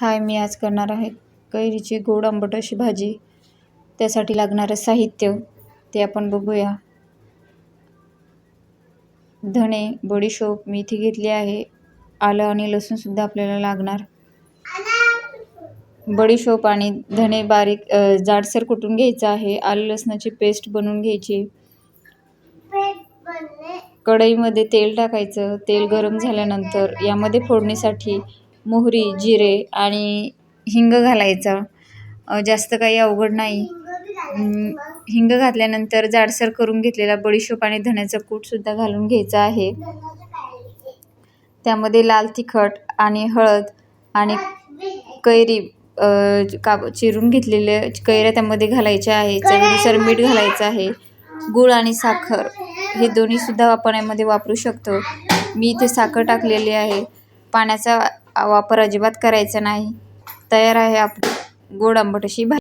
हाय मी आज करणार आहे कैरीची गोड आंबट अशी भाजी. त्यासाठी लागणारं साहित्य ते आपण बघूया. धणे बडीशोप मेथी घेतली आहे. आलं आणि लसूणसुद्धा आपल्याला लागणार. बडीशोप आणि धणे बारीक जाडसर कुटून घ्यायचं आहे. आलं लसणाची पेस्ट बनवून घ्यायची. कढईमध्ये तेल टाकायचं. तेल गरम झाल्यानंतर यामध्ये फोडणीसाठी मोहरी जिरे आणि हिंग घालायचा. जास्त काही अवघड नाही. हिंग घातल्यानंतर जाडसर करून घेतलेला बडीशोप आणि धण्याचं कूटसुद्धा घालून घ्यायचं आहे. त्यामध्ये लाल तिखट आणि हळद आणि कैरी अ, का चिरून घेतलेले कैऱ्या त्यामध्ये घालायच्या आहे. चवीनुसार मीठ घालायचं आहे. गूळ आणि साखर हे दोन्हीसुद्धा आपण यामध्ये वापरू शकतो. मी इथे साखर टाकलेली आहे. पाण्याचा वापर अजिबात करायचा नाही. तयार आहे आपली गोड आंबट अशी भाजी.